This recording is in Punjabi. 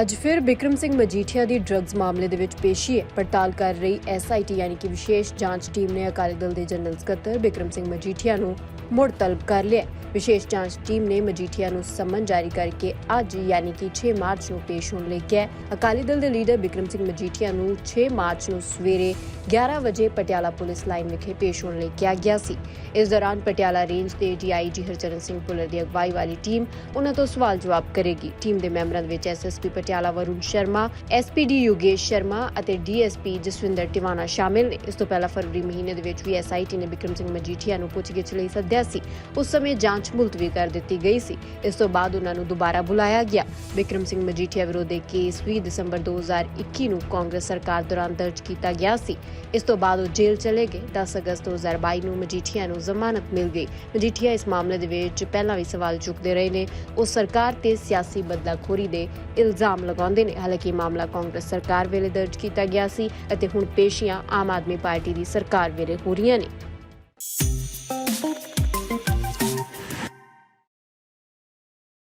ਅੱਜ ਫਿਰ ਬਿਕਰਮ ਸਿੰਘ ਮਜੀਠੀਆ ਦੀ ਡਰੱਗਸ ਮਾਮਲੇ ਦੇ ਵਿੱਚ ਪੇਸ਼ੀ ਹੈ। ਪੜਤਾਲ ਕਰ ਰਹੀ ਐਸਆਈਟੀ ਯਾਨੀ ਕਿ ਵਿਸ਼ੇਸ਼ ਜਾਂਚ ਟੀਮ ਨੇ ਅਕਾਲੀ ਦਲ ਦੇ ਜਨਰਲ ਸਕੱਤਰ ਬਿਕਰਮ ਸਿੰਘ ਮਜੀਠੀਆ ਨੂੰ ਮੁੜ ਤਲਬ ਕਰ ਲਿਆ ਵਿਸ਼ੇਸ਼ ਜਾਂਚ ਟੀਮ ਨੇ ਮਜੀਠੀਆ ਨੂੰ ਸੰਮਨ ਜਾਰੀ ਕਰਕੇ ਅੱਜ ਯਾਨੀ ਕਿ 6 ਮਾਰਚ ਨੂੰ ਪੇਸ਼ ਹੋਣ ਲਈ ਕਿਹਾ ਅਕਾਲੀ ਦਲ ਦੇ ਲੀਡਰ ਬਿਕਰਮ ਸਿੰਘ ਮਜੀਠੀਆ ਨੂੰ 6 ਮਾਰਚ ਨੂੰ ਸਵੇਰੇ 11 ਵਜੇ ਪਟਿਆਲਾ ਪੁਲਿਸ ਲਾਈਨ ਵਿਖੇ ਪੇਸ਼ ਹੋਣ ਲਈ ਕਿਹਾ ਗਿਆ ਸੀ। ਇਸ ਦੌਰਾਨ ਪਟਿਆਲਾ ਰੇਂਜ ਦੇ ਡੀਆਈਜੀ ਹਰਚਰਨ ਸਿੰਘ ਪੁਲਰ ਦੀ ਅਗਵਾਈ ਵਾਲੀ ਟੀਮ ਉਹਨਾਂ ਤੋਂ ਸਵਾਲ ਜਵਾਬ ਕਰੇਗੀ। ਟੀਮ ਦੇ ਮੈਂਬਰਾਂ ਦੇ ਵਿੱਚ ਐਸਐਸਪੀ ਪਟਿਆਲਾ ਵਰੁਣ ਸ਼ਰਮਾ ਐਸਪੀਡੀ ਯੋਗੇਸ਼ ਸ਼ਰਮਾ ਅਤੇ ਡੀਐਸਪੀ ਜਸਵਿੰਦਰ ਟਿਵਾਣਾ ਸ਼ਾਮਿਲ। ਨੇ ਇਸ ਤੋਂ ਪਹਿਲਾਂ ਫਰਵਰੀ ਮਹੀਨੇ ਦੇ ਵਿੱਚ ਵੀ ਐਸਆਈਟੀ ਨੇ ਬਿਕਰਮ ਸਿੰਘ ਮਜੀਠੀਆ ਨੂੰ ਪੁੱਛਗਿੱਛ ਲਈ ਸੱਦਿਆ ਸੀ। ਉਸ ਸਮੇਂ ਜਾਂਚ ਮੁਲਤਵੀ ਕਰ ਦਿੱਤੀ ਗਈ ਸੀ। ਇਸ ਤੋਂ ਬਾਅਦ ਉਹਨਾਂ ਨੂੰ ਦੁਬਾਰਾ ਬੁਲਾਇਆ ਗਿਆ। ਬਿਕਰਮ ਸਿੰਘ ਮਜੀਠੀਆ ਵਿਰੋਧ ਕੇਸ 20 ਦਸੰਬਰ 2021 ਨੂੰ ਕਾਂਗਰਸ ਸਰਕਾਰ ਦੌਰਾਨ ਦਰਜ ਕੀਤਾ ਗਿਆ ਸੀ। ਇਸ ਤੋਂ ਬਾਅਦ ਉਹ ਜੇਲ੍ਹ ਚਲੇ ਗਏ। 10 ਅਗਸਤ 2022 ਨੂੰ ਮਜੀਠੀਆ ਨੂੰ ਜ਼ਮਾਨਤ ਮਿਲ ਗਈ। ਮਜੀਠੀਆ ਇਸ ਮਾਮਲੇ ਦੇ ਵਿੱਚ ਪਹਿਲਾਂ ਵੀ ਸਵਾਲ ਚੁੱਕਦੇ ਰਹੇ ਨੇ। ਉਹ ਸਰਕਾਰ ਤੇ ਸਿਆਸੀ ਬਦਲਾਖੋਰੀ ਦੇ ਇਲਜ਼ਾਮ ਲਗਾਉਂਦੇ ਨੇ। ਹਾਲਾਂਕਿ ਮਾਮਲਾ ਕਾਂਗਰਸ ਸਰਕਾਰ ਵੇਲੇ ਦਰਜ ਕੀਤਾ ਗਿਆ ਸੀ ਅਤੇ ਹੁਣ ਪੇਸ਼ੀਆਂ ਆਮ ਆਦਮੀ ਪਾਰਟੀ ਦੀ ਸਰਕਾਰ ਵੇਲੇ ਹੋ ਰਹੀਆਂ ਨੇ।